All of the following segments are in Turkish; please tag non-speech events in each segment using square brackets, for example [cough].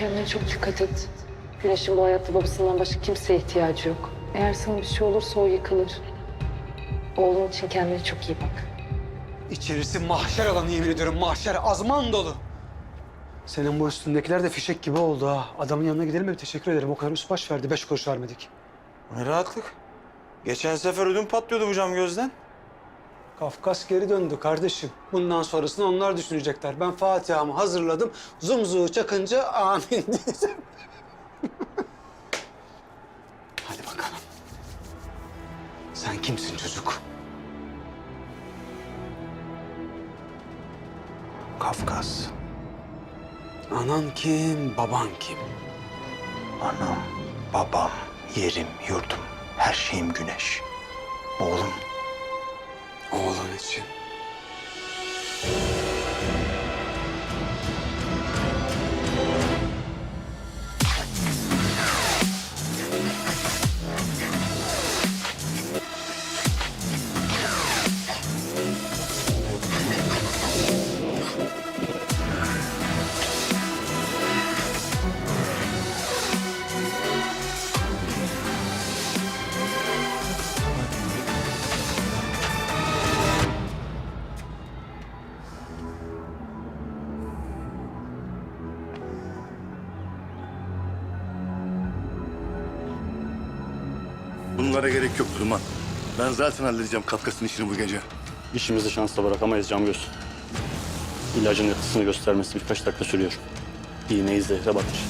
kendine çok dikkat et. Güneş'in bu hayatta babasından başka kimseye ihtiyacı yok. Eğer sana bir şey olursa o yıkılır. Oğlun için kendine çok iyi bak. İçerisi mahşer alanı yemin ediyorum. Mahşer azman dolu. Senin bu üstündekiler de fişek gibi oldu ha. Adamın yanına gidelim mi? Teşekkür ederim. O kadar üst baş verdi. Beş kuruş vermedik. Ne rahatlık. Geçen sefer ödüm patlıyordu bu cam gözden. Kafkas geri döndü kardeşim. Bundan sonrasını onlar düşünecekler. Ben Fatiha'mı hazırladım. Zumzuğu çakınca amin [laughs] diyeceğim. Hadi bakalım. Sen kimsin çocuk? Kafkas. Anan kim, baban kim? Anam, babam, yerim, yurdum, her şeyim güneş. Oğlum, Oğlan için. Bunlara gerek yok Duman. Ben zaten halledeceğim Kafkas'ın işini bu gece. İşimizi şansla bırakamayız Camgöz. İlacın etkisini göstermesi birkaç dakika sürüyor. İğneyi zehre batır.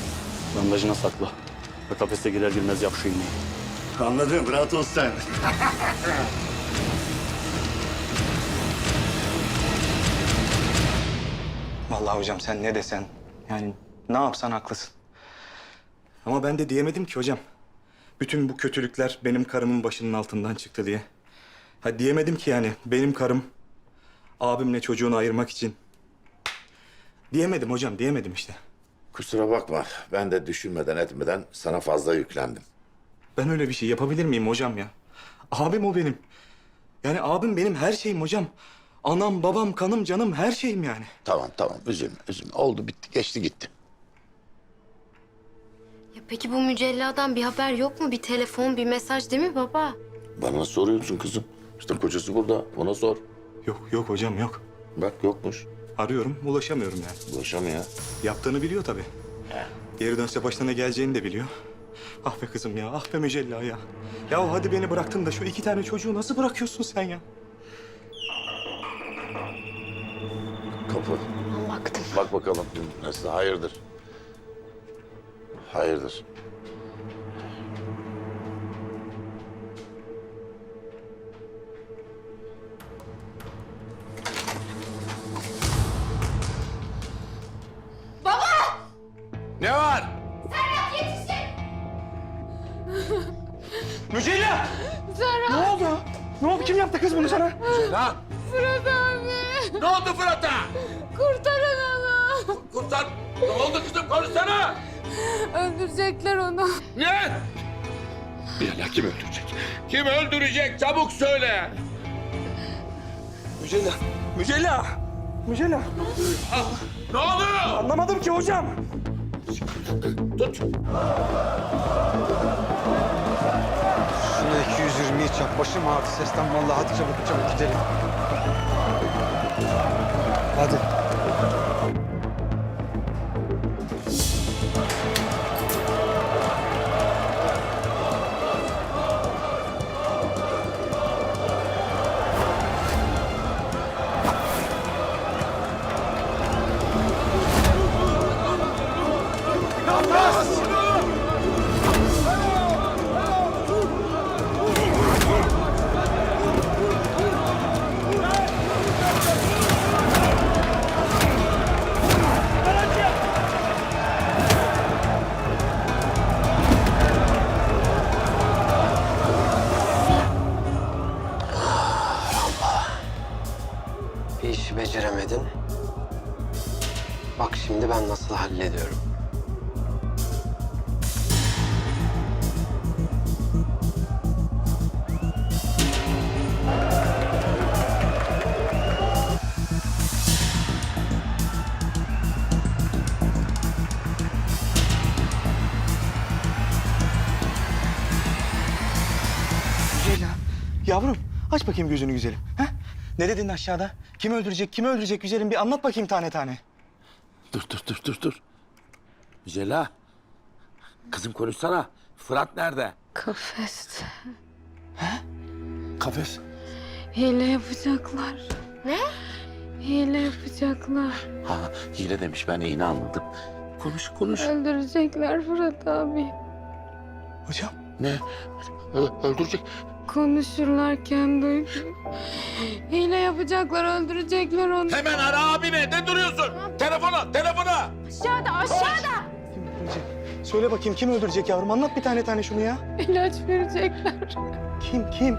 Bandajına sakla. Ve kafese girer girmez yap şu iğneyi. Anladım, rahat ol sen. [laughs] vallahi hocam sen ne desen, yani ne yapsan haklısın. Ama ben de diyemedim ki hocam. Bütün bu kötülükler benim karımın başının altından çıktı diye. Ha diyemedim ki yani benim karım abimle çocuğunu ayırmak için. Diyemedim hocam, diyemedim işte. Kusura bakma. Ben de düşünmeden etmeden sana fazla yüklendim. Ben öyle bir şey yapabilir miyim hocam ya? Abim o benim. Yani abim benim her şeyim hocam. Anam, babam, kanım, canım her şeyim yani. Tamam tamam üzülme üzülme. Oldu bitti geçti gitti. Peki bu mücelladan bir haber yok mu? Bir telefon, bir mesaj değil mi baba? Bana soruyorsun kızım. İşte kocası burada. Ona sor. Yok, yok hocam yok. Bak yokmuş. Arıyorum, ulaşamıyorum yani. Ulaşamıyor. Yaptığını biliyor tabii. Geri dönse başına ne geleceğini de biliyor. Ah be kızım ya, ah be Mücella ya. Ya hadi beni bıraktın da şu iki tane çocuğu nasıl bırakıyorsun sen ya? Kapı. Baktım. Bak bakalım. Nasıl hayırdır? Hayırdır. Ne var? [laughs] Mücella! Ne oldu? Ne oldu? Kim yaptı kız bunu sana? Lan! Ne oldu Fırat'a? Kurtarın onu. Kurtar. Ne oldu kızım konuşsana. Öldürecekler onu. Ne? Bilal kim öldürecek? Kim öldürecek? Çabuk söyle. Mücella! Mücella! Mücella! Ne oluyor? Anlamadım ki hocam. Tut. Şuna 220 çak. Başım ağrıdı sesten vallahi. Hadi çabuk çabuk gidelim. Hadi. Yavrum aç bakayım gözünü güzelim. Ha? Ne dedin aşağıda? Kim öldürecek, kimi öldürecek güzelim bir anlat bakayım tane tane. Dur dur dur dur dur. Cela. Kızım konuşsana. Fırat nerede? Kafeste. Kafes. Hile yapacaklar. Ne? Hile yapacaklar. Ha hile demiş ben iğne anladım. Konuş konuş. Öldürecekler Fırat abi. Hocam Ne? Ö- öldürecek. Konuşurlarken duydum. Hile yapacaklar, öldürecekler onu. Hemen ara abine. Ne duruyorsun? Telefona, telefona. Aşağıda, aşağıda. kim öldürecek? Söyle bakayım kim öldürecek yavrum? Anlat bir tane tane şunu ya. İlaç verecekler. Kim kim?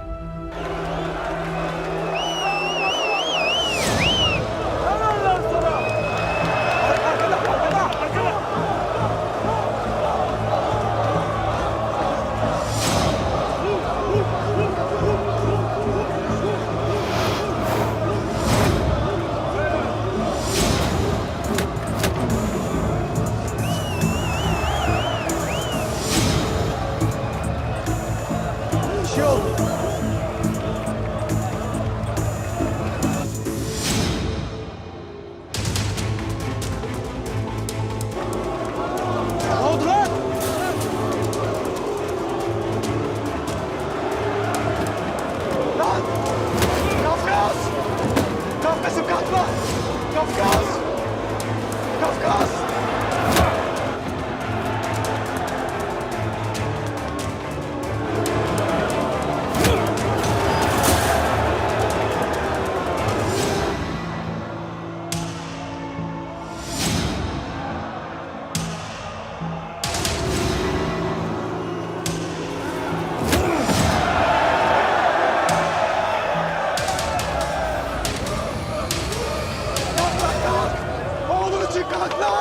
no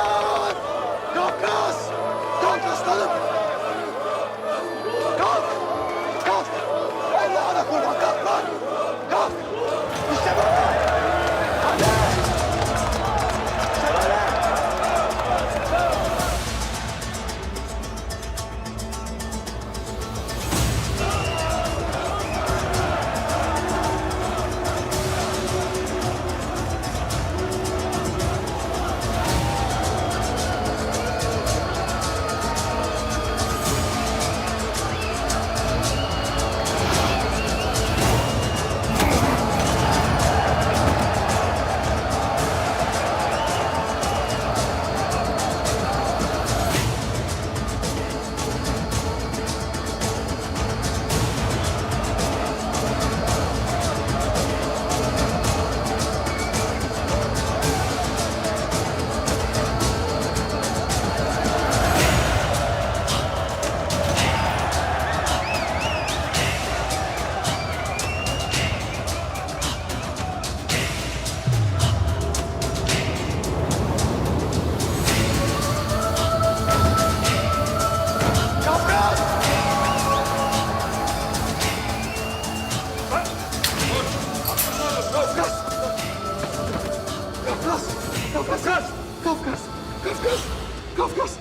Kafkas!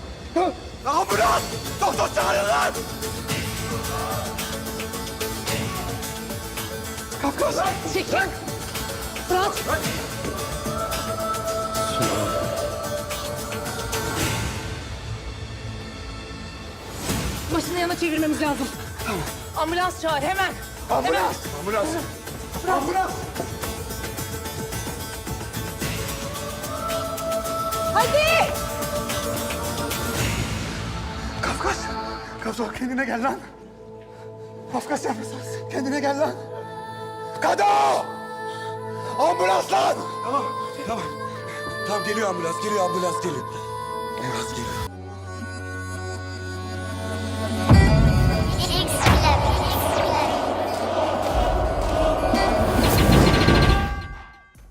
Ambulans! Doktor çağırın lan! Kafkas! Çekil. Fırat. Başını yana çevirmemiz lazım. Ambulans çağır hemen. Ambulans! Ambulans! Ambulans! Hadi. Kafkas kendine gel lan! Kafkas yapmasın. Kendine gel lan! Kado! Ambulans lan! Tamam, tamam. Tamam geliyor ambulans, geliyor ambulans geliyor. Ambulans geliyor.